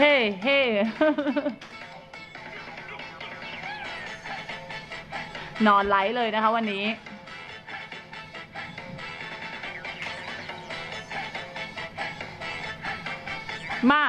เฮ้เฮ้นอนไลฟ์เลยนะคะวันนี้ มา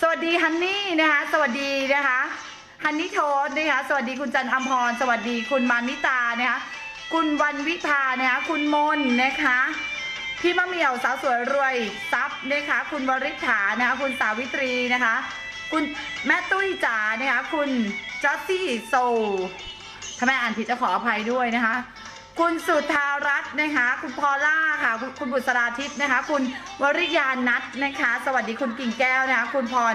สวัสดีฮันนี่นะคะ สวัสดีนะคะฮันนี่โทสนะคะสวัสดีคุณจันทร์อมพร สวัสดีคุณมานิตานะคะคุณวันวิภานะคะคุณมนนะคะพี่มะเหมี่ยวสาวสวยรวยทรัพย์นะคะคุณวริษฐานะคะคุณสาวิตรีนะคะ คุณแม่ตุ้ยจ๋านะคะคุณจอสซี่โซถ้าแม่อ่านผิดจะขออภัยด้วยนะคะ คุณสุธารัตน์นะคะ คุณพอล่าค่ะคุณคุณบุษราทิพย์นะคะ คุณวริยานัทนะคะ สวัสดีคุณกิ่งแก้วนะคะ คุณพร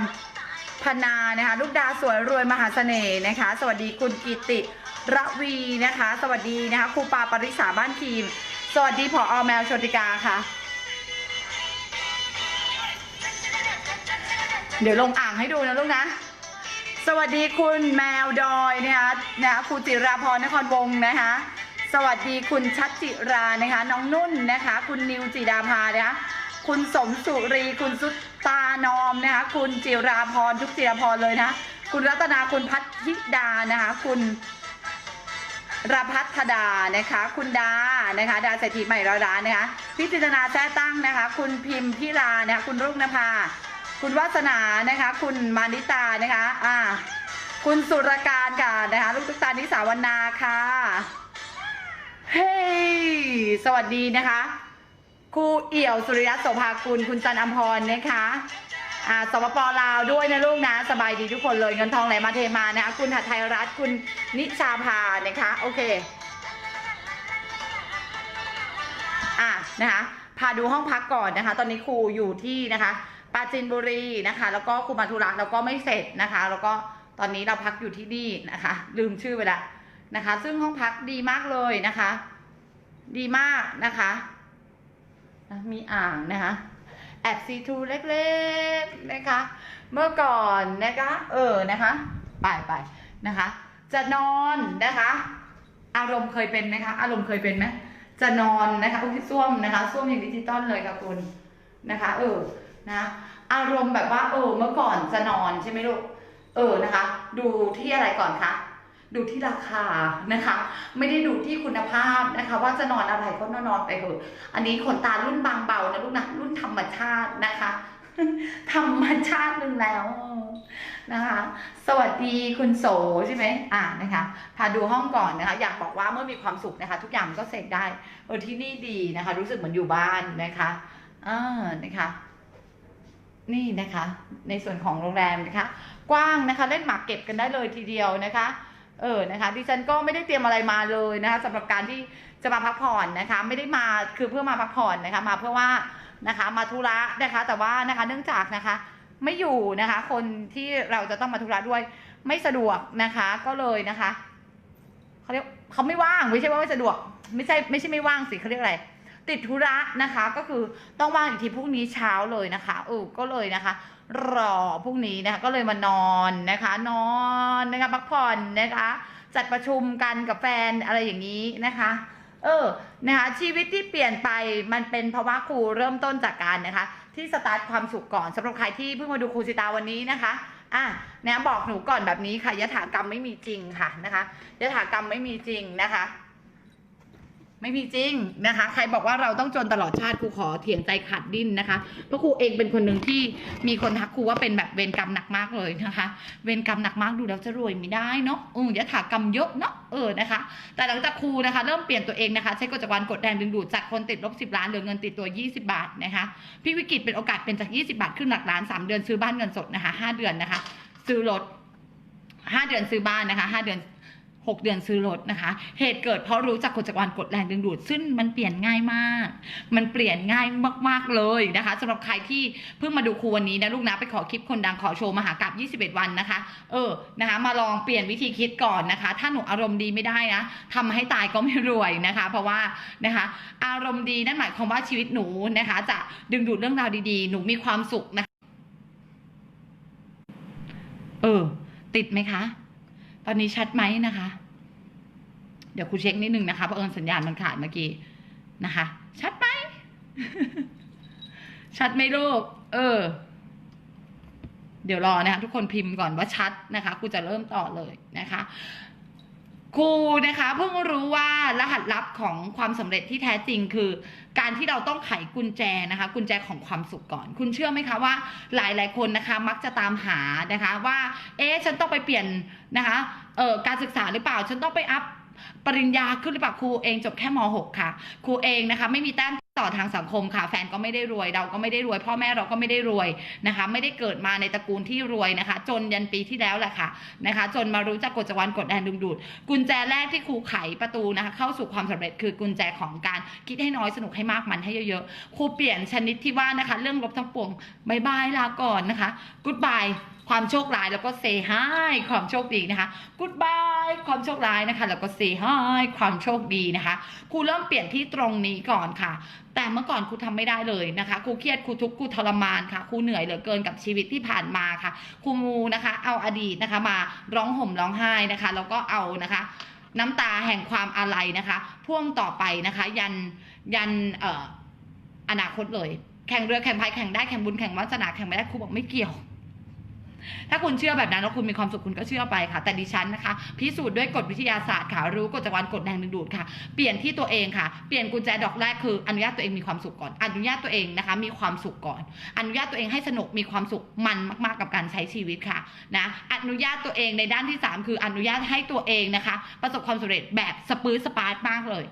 พนานะคะ ลูกดาสวยรวยมหาเสน่ห์นะคะ สวัสดีคุณกิติระวีนะคะ สวัสดีนะคะครูปาปริษาบ้านทีม สวัสดีผอแมวโชติกาค่ะ เดี๋ยวลงอ่างให้ดูนะลูกนะสวัสดีคุณแมวดอยนะคะนะคะครูจิราพรนครวงศ์นะคะ สวัสดีคุณชัดจิรานะคะ น้องนุ่นนะคะ คุณนิวจิดาภานะคะคุณสมสุรี คุณสุตานอมนะคะ คุณจิราพรทุกจิราพรเลยนะ คุณรัตนาคุณพัทธิดานะคะ คุณรพัฒดานะคะ คุณดานะคะ ดาเศรษฐีใหม่ร้อยล้านนะคะพิจิตนาแท้ตั้งนะคะ คุณพิมพิรานะคะคุณรุ่งนภา คุณวาสนานะคะ คุณมานิตานะคะ อ่า คุณสุรการค่ะนะคะ ลูกตุ๊กตานิสาวรรณาค่ะ เฮ้ยสวัสดีนะคะครูเอี่ยวสุริยะโสภากุลคุณจันอัมพรนะคะอ่าสปปลาวด้วยนะลูกนะ สบายดีทุกคนเลยเงินทองไหลมาเทมานะคะคุณหัทไทยรัฐคุณนิชาภานะคะ โอเคอะนะคะพาดูห้องพักก่อนนะคะ ตอนนี้ครูอยู่ที่นะคะปราจีนบุรีนะคะ แล้วก็ครูมาธุระแล้วก็ไม่เสร็จนะคะ แล้วก็ตอนนี้เราพักอยู่ที่นี่นะคะ ลืมชื่อไปละ นะคะ ซึ่งห้องพักดีมากเลยนะคะ ดีมากนะคะมีอ่างนะคะแอบซีทูเล็กๆนะคะ เมื่อก่อนนะคะ เออนะคะไปไปนะคะ จะนอนนะคะ อารมณ์เคยเป็นไหมคะอารมณ์เคยเป็นไหมจะนอนนะคะอุ้ยส้วมนะคะส้วมอย่างดิจิตอลเลยค่ะคุณนะคะ เออนะอารมณ์แบบว่า เออ เมื่อก่อนจะนอนใช่ไหมลูกเออนะคะ ดูที่อะไรก่อนคะ ดูที่ราคานะคะ ไม่ได้ดูที่คุณภาพนะคะ ว่าจะนอนอะไรก็นอนนไปเถอะอันนี้ขนตารุ่นบางเบานะลูกนะรุ่นธรรมชาตินะคะ ธรรมชาติหนึ่งแล้วนะคะ สวัสดีคุณโสใช่ไหมอ่านะคะพาดูห้องก่อนนะคะ อยากบอกว่าเมื่อมีความสุขนะคะ ทุกอย่างก็เสร็จได้เออที่นี่ดีนะคะ รู้สึกเหมือนอยู่บ้านนะคะอ่านะคะนี่นะคะ ในส่วนของโรงแรมนะคะ กว้างนะคะ เล่นหมากเก็บกันได้เลยทีเดียวนะคะ เออนะคะดิฉันก็ไม่ได้เตรียมอะไรมาเลยนะคะสำหรับการที่จะมาพักผ่อนนะคะ ไม่ได้มาคือเพื่อมาพักผ่อนนะคะ มาเพื่อว่านะคะ มาธุระนะคะ แต่ว่านะคะเนื่องจากนะคะไม่อยู่นะคะ คนที่เราจะต้องมาธุระด้วยไม่สะดวกนะคะ ก็เลยนะคะเขาเรียกเขาไม่ว่างไม่ใช่ว่าไม่สะดวก ไม่ใช่ไม่ใช่ไม่ว่างสิเขาเรียกอะไรติดธุระนะคะ ก็คือต้องว่างอีกทีพรุ่งนี้เช้าเลยนะคะเออก็เลยนะคะ รอพรุ่งนี้นะคะก็เลยมานอนนะคะ นอนนะคะพักผ่อนนะคะ จัดประชุมกันกับแฟนอะไรอย่างนี้นะคะ เออนะคะชีวิตที่เปลี่ยนไปมันเป็นเพราะว่าครูเริ่มต้นจากการนะคะ ที่สตาร์ทความสุขก่อนสำหรับใครที่เพิ่งมาดูครูสิตาวันนี้นะคะอะนะบอกหนูก่อนแบบนี้ค่ะยถากรรมไม่มีจริงค่ะนะคะยถากรรมไม่มีจริงนะคะ ไม่มีจริงนะคะ ใครบอกว่าเราต้องจนตลอดชาติครูขอเถียงใจขาดดิ้นนะคะ เพราะครูเองเป็นคนหนึ่งที่มีคนทักครูว่าเป็นแบบเวรกรรมหนักมากเลยนะคะ เวรกรรมหนักมากดูแล้วจะรวยไม่ได้เนาะอือยถากรรมเยอะเนาะเออนะคะ แต่หลังจากครูนะคะ เริ่มเปลี่ยนตัวเองนะคะใช้กฎจักรวาลกดแรงดึงดูดจากคนติดลบ10ล้านเหลือเงินติดตัว 20 บาทนะคะพี่วิกฤตเป็นโอกาสเป็นจาก 20 บาทขึ้นหลักล้าน3เดือนซื้อบ้านเงินสดนะคะ5เดือนนะคะ ซื้อรถ5เดือนซื้อบ้านนะคะ5เดือน 6 เดือนซื้อรถนะคะ เหตุเกิดเพราะรู้จักกฎจักรวาลกดแรงดึงดูด ซึ่งมันเปลี่ยนง่ายมาก มันเปลี่ยนง่ายมากๆเลยนะคะสำหรับใครที่เพิ่งมาดูครูวันนี้นะลูกนะไปขอคลิปคนดังขอโชว์มหากราบ21 วันนะคะ เออนะคะ มาลองเปลี่ยนวิธีคิดก่อนนะคะ ถ้าหนูอารมณ์ดีไม่ได้นะทำให้ตายก็ไม่รวยนะคะ เพราะว่านะคะ อารมณ์ดีนั่นหมายความว่าชีวิตหนูนะคะ จะดึงดูดเรื่องราวดีๆ หนูมีความสุขนะคะ เออ ติดไหมคะ อนนี้ชัดไหมนะคะ เดี๋ยวครูเช็คนิดนึงนะคะเพราะเอิญสัญญาณมันขาดเมื่อกี้นะคะ ชัดไหม ชัดไหมลูก เออ เดี๋ยวรอนะคะทุกคนพิมพ์ก่อนว่าชัดนะคะครูจะเริ่มต่อเลยนะคะ ครูนะคะเพิ่งรู้ว่ารหัสลับของความสำเร็จที่แท้จริงคือ การที่เราต้องไขกุญแจนะคะ กุญแจของความสุขก่อน คุณเชื่อไหมคะว่าหลายหลายๆคนนะคะ มักจะตามหานะคะว่า เอ๊ะฉันต้องไปเปลี่ยนนะคะเอ่อการศึกษาหรือเปล่า ฉันต้องไปอัพปริญญาขึ้นหรือเปล่าครูเองจบแค่ม .6 ค่ะ ครูเองนะคะ ไม่มีแต้ม ต่อทางสังคมค่ะ แฟนก็ไม่ได้รวยเราก็ไม่ได้รวย พ่อแม่เราก็ไม่ได้รวยนะคะ ไม่ได้เกิดมาในตระกูลที่รวยนะคะ จนยันปีที่แล้วแหละค่ะนะคะ จนมารู้จักกฎจักรวาลกฎแรงดึงดูด กุญแจแรกที่ครูไขประตูนะคะ เข้าสู่ความสำเร็จคือกุญแจของการคิดให้น้อยสนุกให้มากมันให้เยอะๆครูเปลี่ยนชนิดที่ว่านะคะ เรื่องลบทั้งปวงบายบายลาก่อนนะคะกู๊ดบายความโชคร้ายแล้วก็เซฮายความโชคดีนะคะกู๊ดบาย ความโชคร้ายนะคะ แล้วก็เซฮายความโชคดีนะคะ ครูเริ่มเปลี่ยนที่ตรงนี้ก่อนค่ะ แต่เมื่อก่อนครูทำไม่ได้เลยนะคะ ครูเครียด ครูทุกข์ ครูทรมานค่ะ ครูเหนื่อยเหลือเกินกับชีวิตที่ผ่านมาค่ะ ครูมูนะคะ เอาอดีตนะคะ มาร้องห่มร้องไห้นะคะ แล้วก็เอานะคะน้ำตาแห่งความอาลัยนะคะ พ่วงต่อไปนะคะ ยันยันเอ่ออนาคตเลย แข่งเรือแข่งพายแข่งได้แข่งบุญแข่งวาสนาแข่งไม่ได้ครูบอกไม่เกี่ยว ถ้าคุณเชื่อแบบนั้นแล้วคุณมีความสุขคุณก็เชื่อไปค่ะ แต่ดิฉันนะคะ พิสูจน์ด้วยกฎวิทยาศาสตร์ค่ะ รู้กฎจักรวาลกฎแรงดึงดูดค่ะ เปลี่ยนที่ตัวเองค่ะ เปลี่ยนกุญแจดอกแรกคืออนุญาตตัวเองมีความสุขก่อน อนุญาตตัวเองนะคะ มีความสุขก่อน อนุญาตตัวเองให้สนุกมีความสุขมันมาก ๆ กับการใช้ชีวิตค่ะนะ อนุญาตตัวเองในด้านที่ 3 คืออนุญาตให้ตัวเองนะคะ ประสบความสำเร็จแบบสปื้อสปาร์ตมากเลย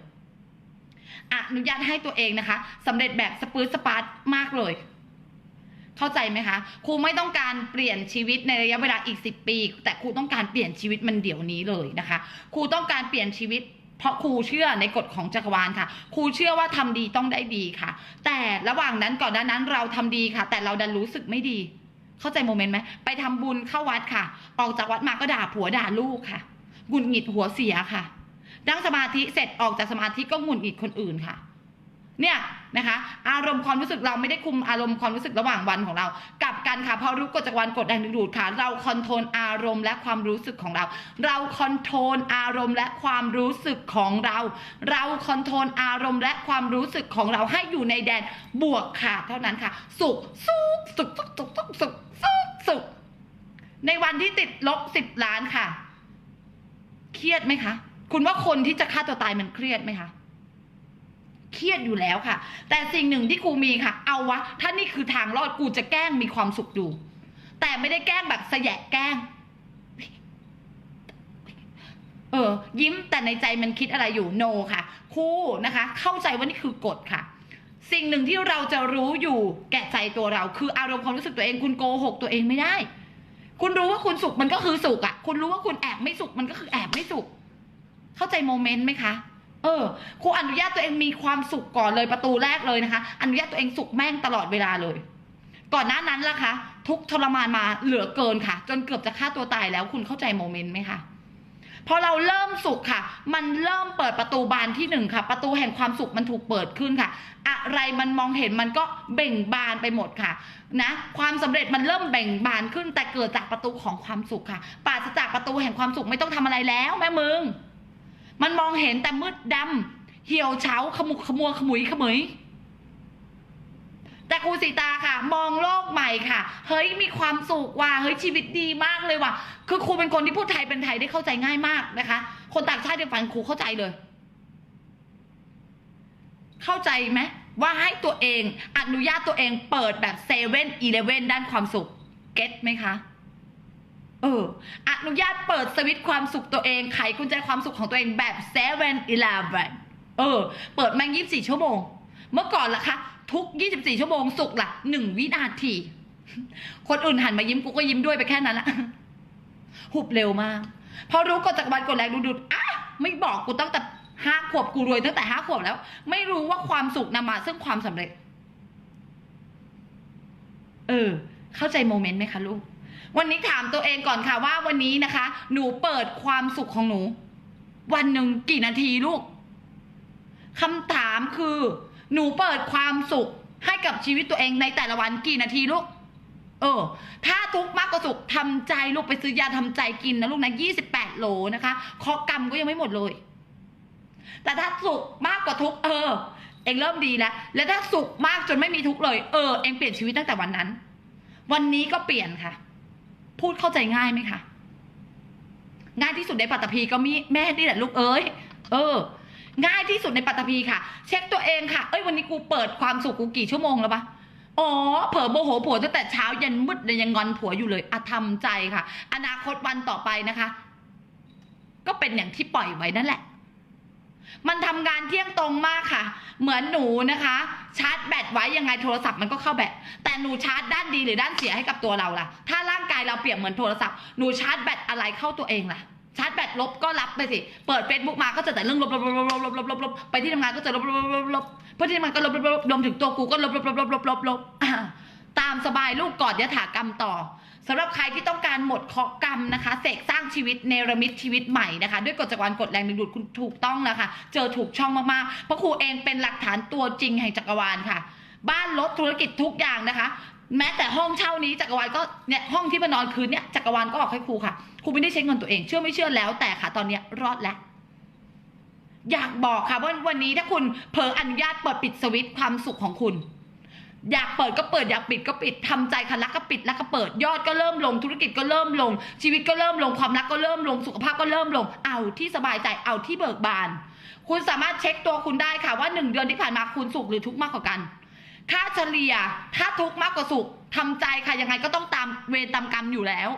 อนุญาตให้ตัวเองนะคะสำเร็จแบบสปื้อสปาร์ตมากเลย เข้าใจไหมคะ ครูไม่ต้องการเปลี่ยนชีวิตในระยะเวลาอีก 10 ปี แต่ครูต้องการเปลี่ยนชีวิตมันเดี๋ยวนี้เลยนะคะ ครูต้องการเปลี่ยนชีวิตเพราะครูเชื่อในกฎของจักรวาลค่ะ ครูเชื่อว่าทำดีต้องได้ดีค่ะ แต่ระหว่างนั้นก่อนหน้านั้นเราทำดีค่ะ แต่เราดันรู้สึกไม่ดี เข้าใจโมเมนต์ไหมไปทำบุญเข้าวัดค่ะ ออกจากวัดมาก็ด่าผัวด่าลูกค่ะหงุดหงิดหัวเสียค่ะนั่งสมาธิเสร็จออกจากสมาธิก็หงุดหงิดคนอื่นค่ะ เนี่ยนะคะ อารมณ์ความรู้สึกเราไม่ได้คุมอารมณ์ความรู้สึกระหว่างวันของเรา กลับกันค่ะพอรู้กฎจักรวาลกฎแรงดึงดูดค่ะเราคอนโทรลอารมณ์และความรู้สึกของเรา เราคอนโทรลอารมณ์และความรู้สึกของเรา เราคอนโทรลอารมณ์และความรู้สึกของเราให้อยู่ในแดนบวกค่ะเท่านั้นค่ะ สุขสุขสุขสุขสุขสุขสุขสุขสุขในวันที่ติดลบสิบล้านค่ะ เครียดไหมคะ คุณว่าคนที่จะฆ่าตัวตายมันเครียดไหมคะ เครียดอยู่แล้วค่ะ แต่สิ่งหนึ่งที่ครูมีค่ะ เอาวะ ถ้านี่คือทางรอดกูจะแกล้งมีความสุขดู แต่ไม่ได้แกล้งแบบแสยะแกล้ง เออ ยิ้มแต่ในใจมันคิดอะไรอยู่โนค่ะ คู่นะคะ เข้าใจว่านี่คือกฎค่ะสิ่งหนึ่งที่เราจะรู้อยู่แก่ใจตัวเรา คืออารมณ์ความรู้สึกตัวเองคุณโกหกตัวเองไม่ได้ คุณรู้ว่าคุณสุขมันก็คือสุขอะคุณรู้ว่าคุณแอบไม่สุขมันก็คือแอบไม่สุข เข้าใจโมเมนต์ไหมคะ เออครูอนุญาตตัวเองมีความสุขก่อนเลยประตูแรกเลยนะคะ อนุญาตตัวเองสุขแม่งตลอดเวลาเลย ก่อนหน้านั้นล่ะคะทุกทรมานมาเหลือเกินค่ะ จนเกือบจะฆ่าตัวตายแล้วคุณเข้าใจโมเมนต์ไหมคะพอเราเริ่มสุขค่ะ มันเริ่มเปิดประตูบานที่หนึ่งค่ะ ประตูแห่งความสุขมันถูกเปิดขึ้นค่ะ อะไรมันมองเห็นมันก็เบ่งบานไปหมดค่ะ นะ ความสำเร็จมันเริ่มเบ่งบานขึ้น แต่เกิดจากประตูของความสุขค่ะปราศจากประตูแห่งความสุขไม่ต้องทำอะไรแล้วแม่มึง มันมองเห็นแต่มืดดำเหี่ยวเฉาขมุกขมัวขมุยขมุยแต่ครูสีตาค่ะ มองโลกใหม่ค่ะ เฮ้ยมีความสุขว่ะเฮ้ยชีวิตดีมากเลยว่ะ คือครูเป็นคนที่พูดไทยเป็นไทยได้เข้าใจง่ายมากนะคะ คนต่างชาติที่ฟังครูเข้าใจเลย เข้าใจไหมว่าให้ตัวเองอนุญาตตัวเองเปิดแบบเซเว่นอีเลเว่นด้านความสุข เก็ตไหมคะ อออนุญาตเปิดสวิตความสุขตัวเองไขกุญแจความสุขของตัวเองแบบเซเว่นอีเลเว่นเออ เปิดแม่งยี่สิบสี่ชั่วโมง เมื่อก่อนล่ะคะ ทุก24ชั่วโมงสุกละหนึ่งวินาที คนอื่นหันมายิ้มกูก็ยิ้มด้วยไปแค่นั้นละหุบเร็วมาก พอรู้กฎจักรวาลกดแรงดูดูดอะไม่บอกกูตั้งแต่ห้าขวบกูรวยตั้งแต่ห้าขวบแล้ว ไม่รู้ว่าความสุขนำมาซึ่งความสำเร็จ เออ เข้าใจโมเมนต์ไหมคะลูก วันนี้ถามตัวเองก่อนค่ะว่าวันนี้นะคะ หนูเปิดความสุขของหนู วันหนึ่งกี่นาทีลูกคำถามคือ หนูเปิดความสุขให้กับชีวิตตัวเองในแต่ละวันกี่นาทีลูก เออ ถ้าทุกข์มากกว่าสุขทำใจลูกไปซื้อยาทำใจกินนะลูกนะยี่สิบแปดโหลนะคะเคอกรรมก็ยังไม่หมดเลย แต่ถ้าสุขมากกว่าทุกข์เออ เองเริ่มดีแล้ว และถ้าสุขมากจนไม่มีทุกข์เลย เออ เองเปลี่ยนชีวิตตั้งแต่วันนั้น วันนี้ก็เปลี่ยนค่ะ พูดเข้าใจง่ายไหมคะง่ายที่สุดในปัตตภีก็มีแม่นี่แหละลูกเอ้ยเออ ง่ายที่สุดในปัตตภีค่ะ เช็คตัวเองค่ะ เอ้ยวันนี้กูเปิดความสุขกูกี่ชั่วโมงแล้วปะอ๋อเผลอโมโหผัวตั้งแต่เช้ายันมืดยยังงอนผัวอยู่เลยอะทำใจค่ะ อนาคตวันต่อไปนะคะ ก็เป็นอย่างที่ปล่อยไว้นั่นแหละ มันทำงานเที่ยงตรงมากค่ะ เหมือนหนูนะคะ ชาร์จแบตไว้ยังไงโทรศัพท์มันก็เข้าแบต แต่หนูชาร์จด้านดีหรือด้านเสียให้กับตัวเราล่ะ ถ้าร่างกายเราเปรียบเหมือนโทรศัพท์ หนูชาร์จแบตอะไรเข้าตัวเองล่ะ ชาร์จแบตลบก็รับไปสิ เปิดเฟซบุ๊กมาก็เจอแต่เรื่องลบลบลบลบลบลบลบไปที่ทำงานก็เจอลบลบลบลบเพื่อที่มันก็ลบลบลบลบถึงตัวกูก็ลบลบลบลบลบลบตามสบายลูกกอดยะถากรรมต่อ สำหรับใครที่ต้องการหมดเคราะห์กรรมนะคะ เสกสร้างชีวิตเนรมิตชีวิตใหม่นะคะ ด้วยกฎจักรวาลกฎแรงดึงดูดคุณถูกต้องแล้วค่ะเจอถูกช่องมากๆเพราะครูเองเป็นหลักฐานตัวจริงแห่งจักรวาลค่ะ บ้านรถธุรกิจทุกอย่างนะคะ แม้แต่ห้องเช่านี้จักรวาลก็เนี่ยห้องที่มานอนคืนเนี่ยจักรวาลก็ออกให้ครูค่ะครูไม่ได้ใช้เงินตัวเองเชื่อไม่เชื่อแล้วแต่ค่ะตอนนี้รอดแล้วอยากบอกค่ะว่าวันนี้ถ้าคุณเผลออนุญาตเปิดปิดสวิตช์ความสุขของคุณ อยากเปิดก็เปิดอยากปิดก็ปิดทำใจค่ะรักก็ปิดรักก็เปิดยอดก็เริ่มลงธุรกิจก็เริ่มลง ชีวิตก็เริ่มลงความรักก็เริ่มลงสุขภาพก็เริ่มลง เอาที่สบายใจเอาที่เบิกบาน คุณสามารถเช็คตัวคุณได้ค่ะว่าหนึ่งเดือนที่ผ่านมาคุณสุขหรือทุกข์มากกว่ากันค่าเฉลี่ยถ้าทุกข์มากกว่าสุขทำใจค่ะยังไงก็ต้องตามเวรตามกรรมอยู่แล้ว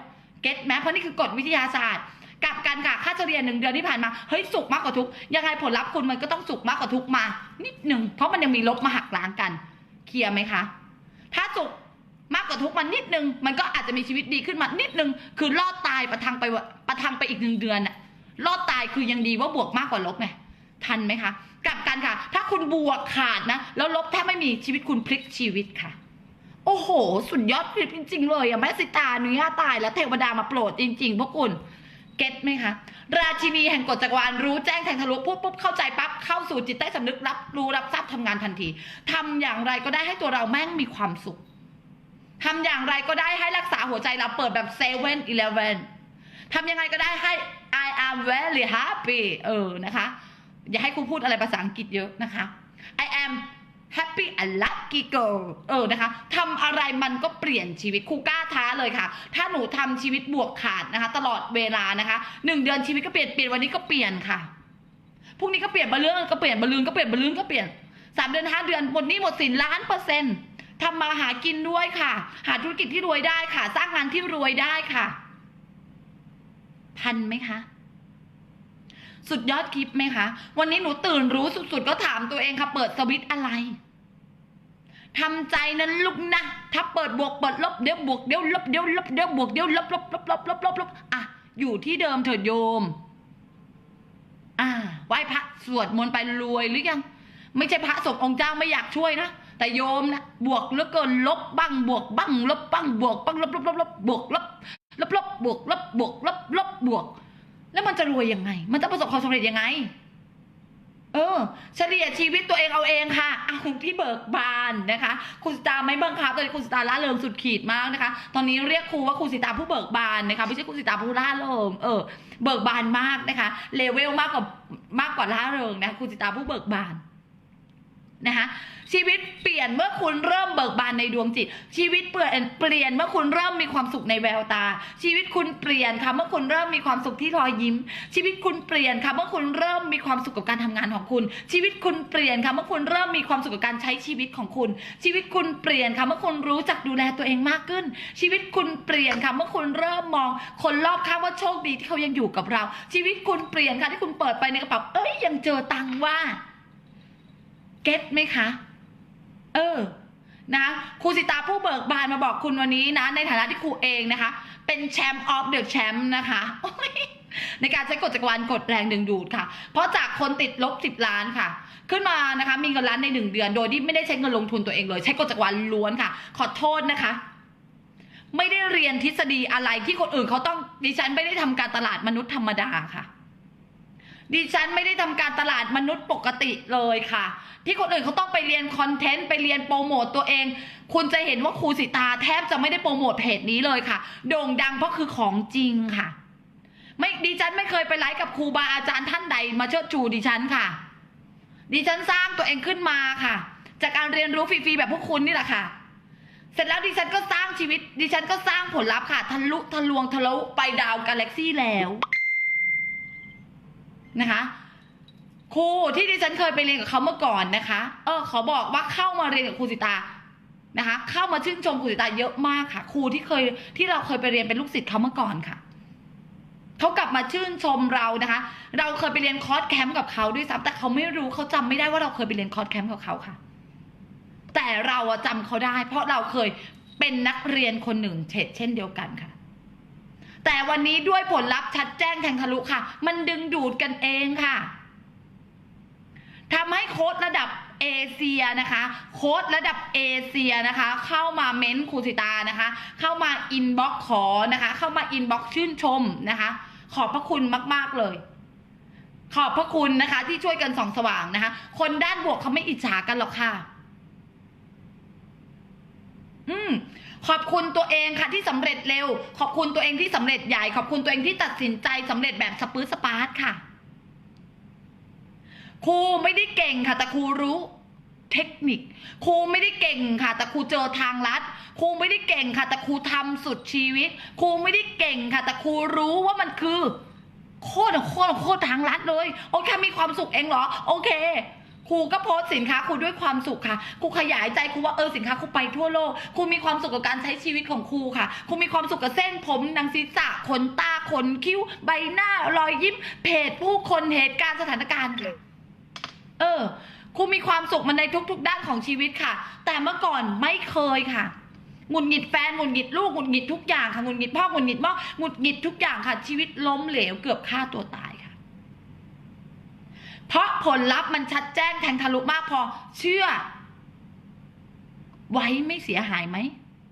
เก็ตไหมเพราะนี่คือกฎวิทยาศาสตร์กลับกันค่ะค่าเฉลี่ยหนึ่งเดือนที่ผ่านมาเฮ้ยสุขมากกว่าทุกยังไงผลลัพธ์คุณมันก็ต้องสุขมากกว่าทุกมา นิดหนึ่งเพราะมันยังมีลบมาหักล้างกัน เคลียร์ไหมคะ ถ้าสุขมากกว่าทุกมันนิดนึง มันก็อาจจะมีชีวิตดีขึ้นมานิดนึง คือรอดตายประทังไปประทังไปอีกหนึ่งเดือนอะรอดตายคือยังดีว่าบวกมากกว่าลบไงทันไหมคะกลับกันค่ะ ถ้าคุณบวกขาดนะแล้วลบแทบไม่มีชีวิตคุณพลิกชีวิตค่ะ โอ้โห สุดยอดคลิปจริง ๆ เลยอะแม่สิตาหนุย่าตายแล้วเทวดามาโปรดจริง ๆ พวกคุณ เก็ตไหมคะ ราชินีแห่งกฎจักรวาลรู้แจ้งแทงทะลุปุ๊บปุ๊บเข้าใจปั๊บเข้าสู่จิตใต้สำนึกรับรู้รับทราบทำงานทันทีทำอย่างไรก็ได้ให้ตัวเราแม่งมีความสุขทำอย่างไรก็ได้ให้รักษาหัวใจเราเปิดแบบเซเว่นอีเลฟเว่นทำยังไงก็ได้ให้ I am very happy เออนะคะ อย่าให้ครูพูดอะไรภาษาอังกฤษเยอะนะคะ I am happy and lucky girl เออนะคะทำอะไรมันก็เปลี่ยนชีวิตครูกล้าท้าเลยค่ะ ถ้าหนูทำชีวิตบวกขาดนะคะ ตลอดเวลานะคะหนึ่งเดือนชีวิตก็เปลี่ยนเปลี่ยนวันนี้ก็เปลี่ยนค่ะพรุ่งนี้ก็เปลี่ยนบะเรื่องก็เปลี่ยนบะลืนก็เปลี่ยนบะลืนก็เปลี่ยนสามเดือนห้าเดือนหมดนี้หมดสินล้านเปอร์เซ็นต์ทำมาหากินด้วยค่ะ หาธุรกิจที่รวยได้ค่ะ สร้างงานที่รวยได้ค่ะ ทันไหมคะ สุดยอดคลิปไหมคะ วันนี้หนูตื่นรู้สุดๆ ก็ถามตัวเองค่ะ เปิดสวิตอะไรทำใจนั้นลุกนะ ถ้าเปิดบวกเปิดลบเดี๋ยวบวกเดี๋ยวลบเดี๋ยวลบเดี๋ยวบวกเดี๋ยวลบลบลบลบลบลบลบอะ อยู่ที่เดิมเถิดโยม อ่า ไหว้พระสวดมนต์ไปรวยหรือยัง ไม่ใช่พระสงฆ์องค์เจ้าไม่อยากช่วยนะ แต่โยมนะบวกเหลือเกินลบบ้างบวกบ้างลบบ้างบวกบ้างลบลบลบลบบวกลบลบลบบวกลบบวกลบลบบวก แล้วมันจะรวยยังไง มันจะประสบความสำเร็จยังไง เออ เฉลี่ยชีวิตตัวเองเอาเองค่ะเอาที่เบิกบานนะคะ คุณสตาไม่บังคับตอนนี้คุณสตาร์ล่าเริงสุดขีดมากนะคะ ตอนนี้เรียกครูว่าคุณสิตาผู้เบิกบานนะคะ ไม่ใช่คุณสิตาผู้ล่าเริง เออ เบิกบานมากนะคะ เลเวลมากกว่ามากกว่าล่าเริงนะคุณสิตาผู้เบิกบาน นะคะชีวิตเปลี่ยนเมื่อคุณเริ่มเบิกบานในดวงจิต ชีวิตเปลี่ยนเปลี่ยนเมื่อคุณเริ่มมีความสุขในแววตา ชีวิตคุณเปลี่ยนค่ะเมื่อคุณเริ่มมีความสุขที่รอยยิ้ม ชีวิตคุณเปลี่ยนค่ะเมื่อคุณเริ่มมีความสุขกับการทำงานของคุณ ชีวิตคุณเปลี่ยนค่ะเมื่อคุณเริ่มมีความสุขกับการใช้ชีวิตของคุณ ชีวิตคุณเปลี่ยนค่ะเมื่อคุณรู้จักดูแลตัวเองมากขึ้น ชีวิตคุณเปลี่ยนค่ะเมื่อคุณเริ่มมอง คนรอบข้างว่าโชคดีที่เขายังอยู่กับเรา ชีวิตคุณเปลี่ยนค่ะที่คุณเปิดไปในกระเป๋าเอ้ยยังเจอตังค์ว่า เก็ตไหมคะ เออ นะครูสิตาผู้เบิกบานมาบอกคุณวันนี้นะ ในฐานะที่ครูเองนะคะ เป็นแชมป์ออฟเดอะแชมป์นะคะในการใช้กฎจักรวาลกดแรงดึงดูดค่ะ เพราะจากคนติดลบสิบล้านค่ะ ขึ้นมานะคะ มีเงินล้านในหนึ่งเดือน โดยที่ไม่ได้ใช้เงินลงทุนตัวเองเลย ใช้กฎจักรวาลล้วนค่ะ ขอโทษนะคะ ไม่ได้เรียนทฤษฎีอะไรที่คนอื่นเขาต้องดิฉันไม่ได้ทำการตลาดมนุษย์ธรรมดาค่ะ ดิฉันไม่ได้ทำการตลาดมนุษย์ปกติเลยค่ะ ที่คนอื่นเขาต้องไปเรียนคอนเทนต์ไปเรียนโปรโมตตัวเอง คุณจะเห็นว่าครูสิตาแทบจะไม่ได้โปรโมทเพจนี้เลยค่ะ โด่งดังเพราะคือของจริงค่ะ ไม่ดิฉันไม่เคยไปไลฟ์กับครูบาอาจารย์ท่านใดมาเชิดชูดิฉันค่ะ ดิฉันสร้างตัวเองขึ้นมาค่ะ จากการเรียนรู้ฟรีๆแบบพวกคุณนี่แหละค่ะเสร็จแล้วดิฉันก็สร้างชีวิต ดิฉันก็สร้างผลลัพธ์ค่ะทะลุทะลวงทะลุไปดาวกาแล็กซี่แล้ว นะคะครูที่ดิฉันเคยไปเรียนกับเขาเมื่อก่อนนะคะ เออเขาบอกว่าเข้ามาเรียนกับครูสิตานะคะ เข้ามาชื่นชมครูสิตาเยอะมากค่ะ ครูที่เคยที่เราเคยไปเรียนเป็นลูกศิษย์เขาเมื่อก่อนค่ะเขากลับมาชื่นชมเรานะคะ เราเคยไปเรียนคอร์สแคมป์กับเขาด้วยซ้ำแต่เขาไม่รู้เขาจำไม่ได้ว่าเราเคยไปเรียนคอร์สแคมป์กับเขาค่ะ แต่เราอะจำเขาได้ เพราะเราเคยเป็นนักเรียนคนหนึ่งเช่นเช่นเดียวกันค่ะ แต่วันนี้ด้วยผลลัพธ์ชัดแจ้งแทงทะลุค่ะ มันดึงดูดกันเองค่ะทำให้โค้ดระดับเอเชียนะคะ โค้ดระดับเอเชียนะคะ เข้ามาเม้นครูสิตานะคะ เข้ามาอินบ็อกขอนะคะ เข้ามาอินบ็อกชื่นชมนะคะ ขอบพระคุณมาก ๆ เลย ขอบพระคุณนะคะ ที่ช่วยกันส่องสว่างนะคะ คนด้านบวกเขาไม่อิจฉากันหรอกค่ะ อืม ขอบคุณตัวเองค่ะที่สำเร็จเร็ว ขอบคุณตัวเองที่สำเร็จใหญ่ ขอบคุณตัวเองที่ตัดสินใจสำเร็จแบบสปื้อสปาร์ตค่ะ ครูไม่ได้เก่งค่ะ แต่ครูรู้เทคนิค ครูไม่ได้เก่งค่ะ แต่ครูเจอทางลัด ครูไม่ได้เก่งค่ะ แต่ครูทำสุดชีวิต ครูไม่ได้เก่งค่ะ แต่ครูรู้ว่ามันคือ โคตรโคตรโคตรทางลัดเลย โอเคมีความสุขเองเหรอ โอเค ครูก็โพสต์สินค้าครูด้วยความสุขค่ะครูขยายใจครูว่าเออสินค้าครูไปทั่วโลกครูมีความสุขกับการใช้ชีวิตของครูค่ะครูมีความสุขกับเส้นผมหนังศีรษะขนตาขนคิ้ว ใบหน้ารอยยิ้มเพจผู้คนเหตุการณ์สถานการณ์ค่ะเออครูมีความสุขมันในทุก ๆ ด้านของชีวิตค่ะ แต่เมื่อก่อนไม่เคยค่ะหงุดหงิดแฟนหงุดหงิดลูกหงุดหงิดทุกอย่างค่ะหงุดหงิดพ่อหงุดหงิดแม่หงุดหงิดทุกอย่างค่ะ ชีวิตล้มเหลวเกือบฆ่าตัวตาย เพราะผลลัพธ์มันชัดแจ้งแทงทะลุมากพอเชื่อ ไว้ไม่เสียหายไหม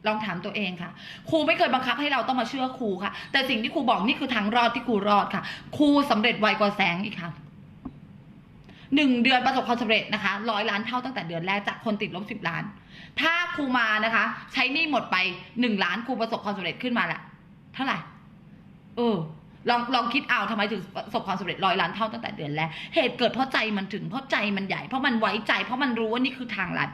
ลองถามตัวเองค่ะ ครูไม่เคยบังคับให้เราต้องมาเชื่อครูค่ะ แต่สิ่งที่ครูบอกนี่คือทางรอดที่ครูรอดค่ะ ครูสำเร็จไวกว่าแสงอีกค่ะหนึ่งเดือนประสบความสำเร็จนะคะร้อยล้านเท่าตั้งแต่เดือนแรกจากคนติดลบสิบล้าน ถ้าครูมานะคะ ใช้นี้หมดไปหนึ่งล้านครูประสบความสำเร็จขึ้นมาละเท่าไหร่เออ ลองลองคิดเอาทำไมถึงประสบความสำเร็จร้อยล้านเท่าตั้งแต่เดือนแรกเหตุเกิดเพราะใจมันถึงเพราะใจมันใหญ่เพราะมันไว้ใจ เพราะมันรู้ว่านี่คือทางลัด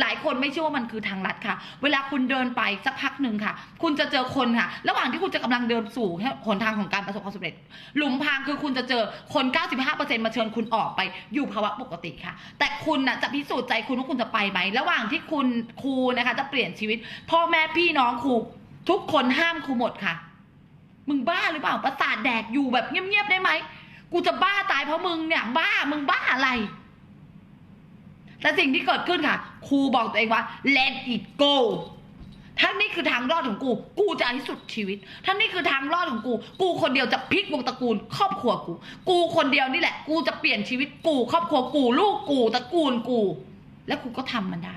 หลายคนไม่เชื่อว่ามันคือทางลัดค่ะ เวลาคุณเดินไปสักพักหนึ่งค่ะ คุณจะเจอคนค่ะ ระหว่างที่คุณจะกำลังเดินสู่หนทางของการประสบความสำเร็จ หลุมพรางคือคุณจะเจอคน 95%มาเชิญคุณออกไปอยู่ภาวะปกติค่ะ แต่คุณน่ะจะพิสูจน์ใจคุณว่าคุณจะไปไหมระหว่างที่คุณครูนะคะจะเปลี่ยนชีวิต พ่อแม่พี่น้องครูทุกคนห้ามครูหมดค่ะ มึงบ้าหรือเปล่าประสาทแดกอยู่แบบเงียบๆได้ไหมกูจะบ้าตายเพราะมึงเนี่ย บ้ามึงบ้าอะไร แต่สิ่งที่เกิดขึ้นค่ะครูบอกตัวเองว่า let it go ถ้านี่คือทางรอดของกู กูจะเอาให้สุดชีวิต ถ้านี่คือทางรอดของกู กูคนเดียวจะพลิกวงตระกูล ครอบครัวกู กูคนเดียวนี่แหละ กูจะเปลี่ยนชีวิตกู ครอบครัวกู ลูกกูตระกูลกู และกูก็ทำมันได้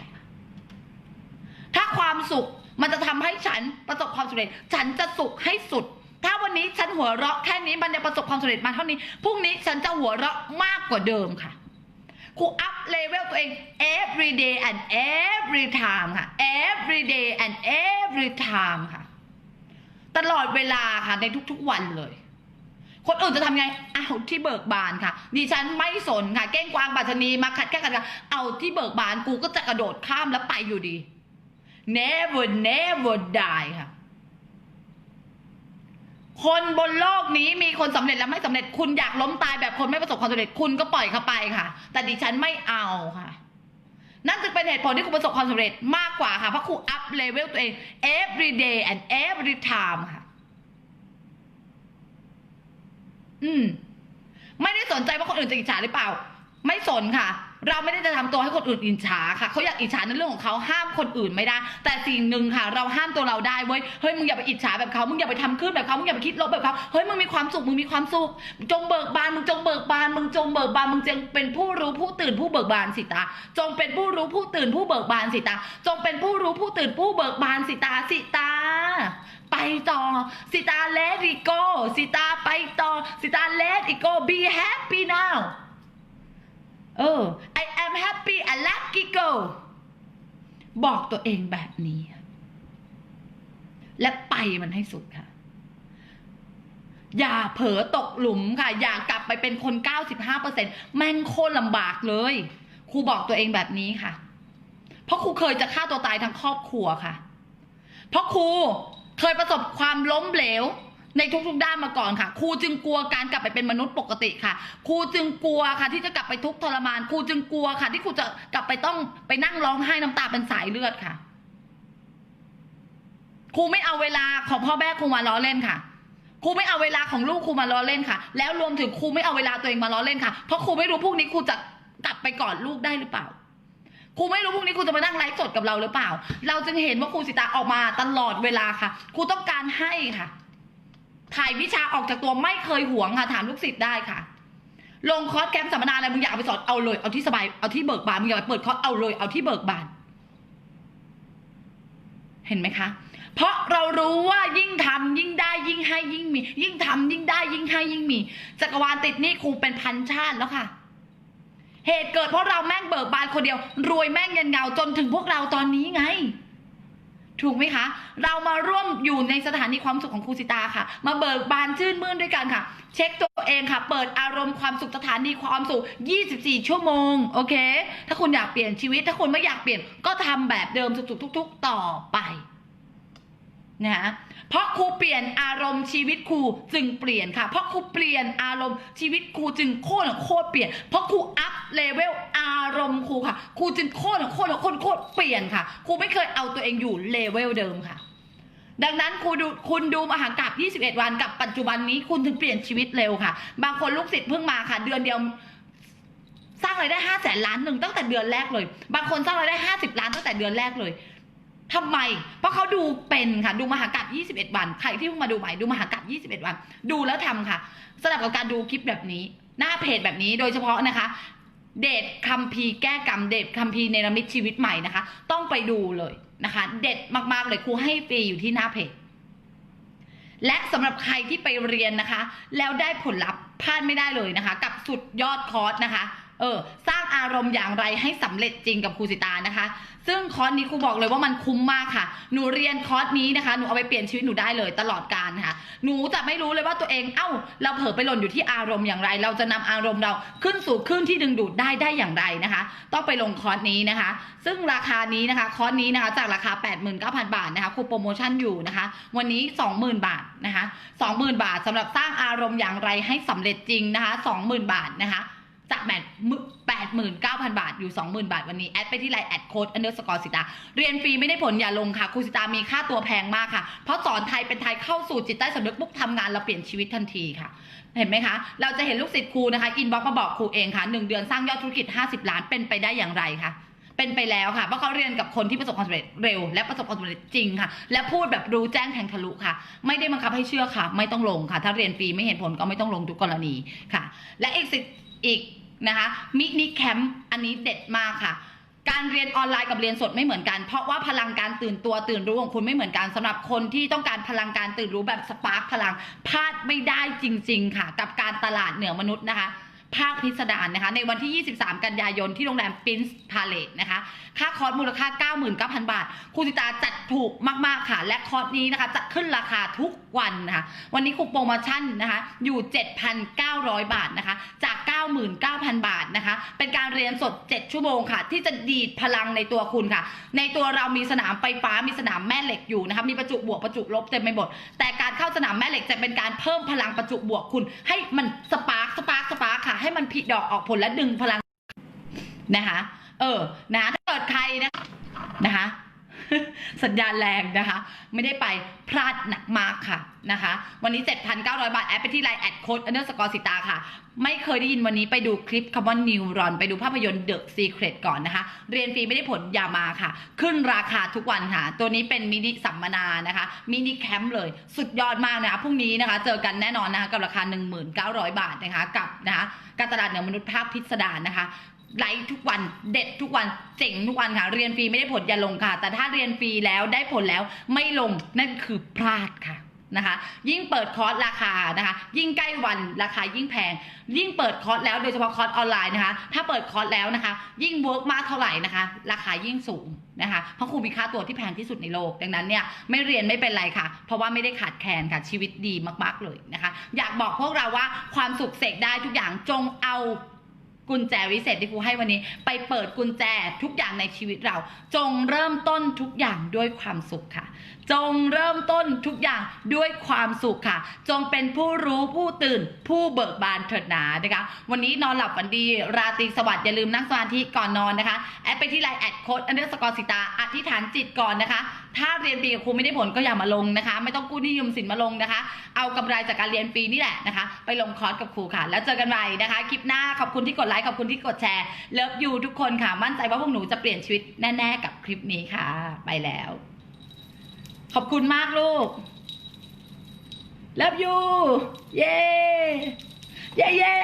ถ้าความสุขมันจะทำให้ฉันประสบความสำเร็จ ฉันจะสุขให้สุด ถ้าวันนี้ฉันหัวเราะแค่นี้มันจะประสบความสำเร็จมาเท่านี้พรุ่งนี้ฉันจะหัวเราะมากกว่าเดิมค่ะครูอัพเลเวลตัวเอง every day and every time ค่ะ every day and every time ค่ะ ตลอดเวลาค่ะในทุกๆวันเลย คนอื่นจะทำไง เอาที่เบิกบานค่ะ ดิฉันไม่สนค่ะ เก้งกวางบัชนีมาขัดแค่กันเอาที่เบิกบานกูก็จะกระโดดข้ามแล้วไปอยู่ดี never never die ค่ะ คนบนโลกนี้มีคนสำเร็จและไม่สำเร็จคุณอยากล้มตายแบบคนไม่ประสบความสำเร็จคุณก็ปล่อยเขาไปค่ะ แต่ดิฉันไม่เอาค่ะ นั่นจึงเป็นเหตุผลที่คุณประสบความสำเร็จมากกว่าค่ะเพราะครูอัพเลเวลตัวเอง every day and every time ค่ะ อืม ไม่ได้สนใจว่าคนอื่นจะอิจฉาหรือเปล่า ไม่สนค่ะ เราไม่ได้จะทำตัวให้คนอื่นอิจฉาค่ะเขาอยากอิจฉาในเรื่องของเขาห้ามคนอื่นไม่ได้ แต่สิ่งหนึ่งค่ะ เราห้ามตัวเราได้เว้ยเฮ้ยมึงอย่าไปอิจฉาแบบเขามึงอย่าไปทำขึ้นแบบเขามึงอย่าไปคิดลบแบบเขาเฮ้ยมึงมีความสุขมึงมีความสุขจงเบิกบานมึงจงเบิกบานมึงจงเบิกบานมึงจงเป็นผู้รู้ผู้ตื่นผู้เบิกบานสิตาจงเป็นผู้รู้ผู้ตื่นผู้เบิกบานสิตาจงเป็นผู้รู้ผู้ตื่นผู้เบิกบานสิตาสิตาไปต่อสิตา let it go สิตาไปต่อสิตา let it go be happy now เออ I am happy a lucky girl บอกตัวเองแบบนี้ และไปมันให้สุดค่ะ อย่าเผลอตกหลุมค่ะ อย่ากลับไปเป็นคน 95%แม่งโคตรลำบากเลย ครูบอกตัวเองแบบนี้ค่ะ เพราะครูเคยจะฆ่าตัวตายทั้งครอบครัวค่ะ เพราะครูเคยประสบความล้มเหลว ในทุกๆด้านมาก่อนค่ะครูจึงกลัวการกลับไปเป็นมนุษย์ปกติค่ะครูจึงกลัวค่ะ ที่จะกลับไปทุกข์ทรมานครูจึงกลัวค่ะ ที่ครูจะกลับไปต้องไปนั่งร้องไห้น้ำตาเป็นสายเลือดค่ะครูไม่เอาเวลาของพ่อแม่ครูมาล้อเล่นค่ะครูไม่เอาเวลาของลูกครูมาล้อเล่นค่ะ แล้วรวมถึงครูไม่เอาเวลาตัวเองมาล้อเล่นค่ะเพราะครูไม่รู้พรุ่งนี้ครูจะกลับไปกอดลูกได้หรือเปล่าครูไม่รู้พรุ่งนี้ครูจะมานั่งไลฟ์สดกับเราหรือเปล่า เราจึงเห็นว่าครูสิตาออกมาตลอดเวลาค่ะครูต้องการให้ค่ะ ถ่ายวิชาออกจากตัวไม่เคยหวงค่ะ ถามลูกศิษย์ได้ค่ะ ลงคอร์สแกมสัมมนาอะไรมึงอยากไปสอนเอาเลย เอาที่สบายเอาที่เบิกบานมึงอยากไปเปิดคอร์สเอาเลย เอาที่เบิกบาน เห็นไหมคะ เพราะเรารู้ว่ายิ่งทำยิ่งได้ยิ่งให้ยิ่งมี ยิ่งทำยิ่งได้ยิ่งให้ยิ่งมีจักรวาลติดนี่ครูเป็นพันชาติแล้วค่ะ เหตุเกิดเพราะเราแม่งเบิกบานคนเดียว รวยแม่งยันเงาจนถึงพวกเราตอนนี้ไง ถูกไหมคะ เรามาร่วมอยู่ในสถานีความสุขของครูสิตาค่ะ มาเบิกบานชื่นมื่นด้วยกันค่ะ เช็คตัวเองค่ะ เปิดอารมณ์ความสุขสถานีความสุข 24 ชั่วโมง โอเค ถ้าคุณอยากเปลี่ยนชีวิต ถ้าคุณไม่อยากเปลี่ยน ก็ทำแบบเดิมสุขๆทุก ๆ ต่อไป นะ เพราะครูเปลี่ยนอารมณ์ชีวิตครูจึงเปลี่ยนค่ะ เพราะครูเปลี่ยนอารมณ์ชีวิตครูจึงโคตรโคตรเปลี่ยน เพราะครูอัพเลเวลอารมณ์ครูค่ะ ครูจึงโคตรโคตรโคตรโคตรเปลี่ยนค่ะ ครูไม่เคยเอาตัวเองอยู่เลเวลเดิมค่ะ ดังนั้นครูดูคุณดูมหากราบ21 วันกับปัจจุบันนี้คุณถึงเปลี่ยนชีวิตเร็วค่ะ บางคนลูกศิษย์เพิ่งมาค่ะ เดือนเดียวสร้างรายได้ห้าแสนล้านหนึ่งตั้งแต่เดือนแรกเลย บางคนสร้างรายได้ห้าสิบล้านตั้งแต่เดือนแรกเลย ทำไม เพราะเขาดูเป็นค่ะดูมหากราบ21 วัน ใครที่เพิ่งมาดูใหม่ดูมหากราบ21 วัน ดูแล้วทำค่ะสลับกับการดูคลิปแบบนี้ หน้าเพจแบบนี้โดยเฉพาะนะคะ เดทคัมภีร์แก้กรรมเดทคัมภีร์เนรมิตชีวิตใหม่นะคะ ต้องไปดูเลยนะคะ เด็ดมากๆเลยครูให้ฟรีอยู่ที่หน้าเพจและสำหรับใครที่ไปเรียนนะคะ แล้วได้ผลลัพธ์พลาดไม่ได้เลยนะคะ กับสุดยอดคอร์สนะคะ เออ สร้างอารมณ์อย่างไรให้สำเร็จจริงกับครูสิตานะคะ ซึ่งคอร์สนี้ครูบอกเลยว่ามันคุ้มมากค่ะ หนูเรียนคอร์สนี้นะคะ หนูเอาไปเปลี่ยนชีวิตหนูได้เลยตลอดการค่ะ หนูจะไม่รู้เลยว่าตัวเอง เอ้า เราเผลอไปหล่นอยู่ที่อารมณ์อย่างไร เราจะนำอารมณ์เราขึ้นสู่คลื่นที่ดึงดูดได้ได้อย่างไรนะคะ ต้องไปลงคอร์สนี้นะคะ ซึ่งราคานี้นะคะ คอร์สนี้นะคะ จากราคา 89,000 บาทนะคะ ครูโปรโมชั่นอยู่นะคะ วันนี้ 20,000 บาทนะคะ 20,000 บาทสำหรับสร้างอารมณ์อย่างไรให้สำเร็จจริงนะคะ 20,000 บาทนะคะ จากแมทแปดหมื่นเก้าพันบาท อยู่สองหมื่นบาทวันนี้ แอดไปที่ไลน์แอดโค้ดอันเดอร์สกอร์สิตา เรียนฟรีไม่ได้ผลอย่าลงค่ะครูสิตา มีค่าตัวแพงมากค่ะ เพราะสอนไทยเป็นไทยเข้าสู่จิตใต้สำนึกปุ๊บทำงานเราเปลี่ยนชีวิตทันทีค่ะ เห็นไหมคะ เราจะเห็นลูกศิษย์ครูนะคะ อินบ็อกมาบอกครูเองค่ะหนึ่งเดือนสร้างยอดธุรกิจ 50 ล้านเป็นไปได้อย่างไรคะเป็นไปแล้วค่ะ เพราะเขาเรียนกับคนที่ประสบความสำเร็จเร็ว และประสบความสำเร็จจริงค่ะ และพูดแบบรู้แจ้งแทงทะลุค่ะ ไม่ได้บังคับให้เชื่อค่ะ ไม่ต้องลงค่ะ ถ้าเรียนฟรีไม่เห็นผลก็ไม่ต้องลงทุกกรณีค่ะ และอีกสิอีก นะคะมินิแคมป์อันนี้เด็ดมากค่ะ การเรียนออนไลน์กับเรียนสดไม่เหมือนกัน เพราะว่าพลังการตื่นตัวตื่นรู้ของคุณไม่เหมือนกันสำหรับคนที่ต้องการพลังการตื่นรู้แบบสปาร์คพลังพลาดไม่ได้จริง ๆ ค่ะ กับการตลาดเหนือมนุษย์นะคะ ภาคพิสดารนะคะ ในวันที่ 23 กันยายนที่โรงแรมปินส์พาเลตนะคะ ค่าคอร์สมูลค่า 99,000 บาท ครูสิตาจัดถูกมาก ๆ ค่ะ และคอร์สนี้นะคะจะขึ้นราคาทุกวันนะคะ วันนี้คูปโปรโมชั่นนะคะ อยู่ 7,900 บาทนะคะ จาก 99,000 บาทนะคะ เป็นการเรียนสด 7 ชั่วโมงค่ะ ที่จะดีดพลังในตัวคุณค่ะ ในตัวเรามีสนามไฟฟ้า มีสนามแม่เหล็กอยู่นะคะ มีประจุบวกประจุลบเต็มไปหมด แต่การเข้าสนามแม่เหล็กจะเป็นการเพิ่มพลังประจุบวกคุณ ให้มันสปาร์คสปาร์คสปาร์คค่ะให้มันผลิดอกออกผลและดึงพลังนะคะ เออนะถ้าเกิดใครนะนะคะ สัญญาณแรงนะคะ ไม่ได้ไปพลาดหนักมากค่ะนะคะ วันนี้ 7,900 บาท แอดไปที่ไลน์แอดโค้ดอันเดอร์สกอร์สิตาค่ะ ไม่เคยได้ยินวันนี้ไปดูคลิปคำว่านิวรอน ไปดูภาพยนตร์เดอะซีเครตก่อนนะคะ เรียนฟรีไม่ได้ผลอย่ามาค่ะ ขึ้นราคาทุกวันค่ะ ตัวนี้เป็นมินิสัมมนานะคะ มินิแคมป์เลย สุดยอดมากนะคะพรุ่งนี้นะคะ เจอกันแน่นอนนะคะกับราคา 1900 บาทนะคะ กับนะคะการตลาดเหนือมนุษย์ภาพพิสดารนะคะ ไลฟ์ทุกวันเด็ดทุกวันเจ๋งทุกวันค่ะ เรียนฟรีไม่ได้ผลอย่าลงค่ะ แต่ถ้าเรียนฟรีแล้วได้ผลแล้วไม่ลงนั่นคือพลาดค่ะนะคะ ยิ่งเปิดคอร์สราคานะคะ ยิ่งใกล้วันราคายิ่งแพง ยิ่งเปิดคอร์สแล้วโดยเฉพาะคอร์สออนไลน์นะคะ ถ้าเปิดคอร์สแล้วนะคะ ยิ่งเวิร์กมากเท่าไหร่นะคะ ราคายิ่งสูงนะคะเพราะครูมีค่าตัวที่แพงที่สุดในโลก ดังนั้นเนี่ยไม่เรียนไม่เป็นไรค่ะ เพราะว่าไม่ได้ขาดแคลนค่ะชีวิตดีมากๆเลยนะคะ อยากบอกพวกเราว่าความสุขเสกได้ทุกอย่างจงเอา กุญแจวิเศษที่ครูให้วันนี้ ไปเปิดกุญแจทุกอย่างในชีวิตเรา จงเริ่มต้นทุกอย่างด้วยความสุขค่ะจงเริ่มต้นทุกอย่างด้วยความสุขค่ะ จงเป็นผู้รู้ผู้ตื่นผู้เบิกบานเถิดหนานะคะ วันนี้นอนหลับฝันดี ราตรีสวัสดิ์อย่าลืมนั่งสมาธิก่อนนอนนะคะ แอดไปที่ไลน์แอดโค้ดอันเดอร์สกอร์สิตาอธิษฐานจิตก่อนนะคะ ถ้าเรียนฟรีกับครูไม่ได้ผลก็อย่ามาลงนะคะ ไม่ต้องกู้หนี้ยืมสินมาลงนะคะ เอากำไรจากการเรียนฟรีนี่แหละนะคะ ไปลงคอร์สกับครูค่ะ แล้วเจอกันใหม่นะคะ คลิปหน้าขอบคุณที่กดไลค์ขอบคุณที่กดแชร์เลิฟยูทุกคนค่ะมั่นใจว่าพวกหนูจะเปลี่ยนชีวิตแน่ ๆ กับคลิปนี้ค่ะ ไปแล้ว ขอบคุณมากลูกเลิฟยูเย้ เย้เย้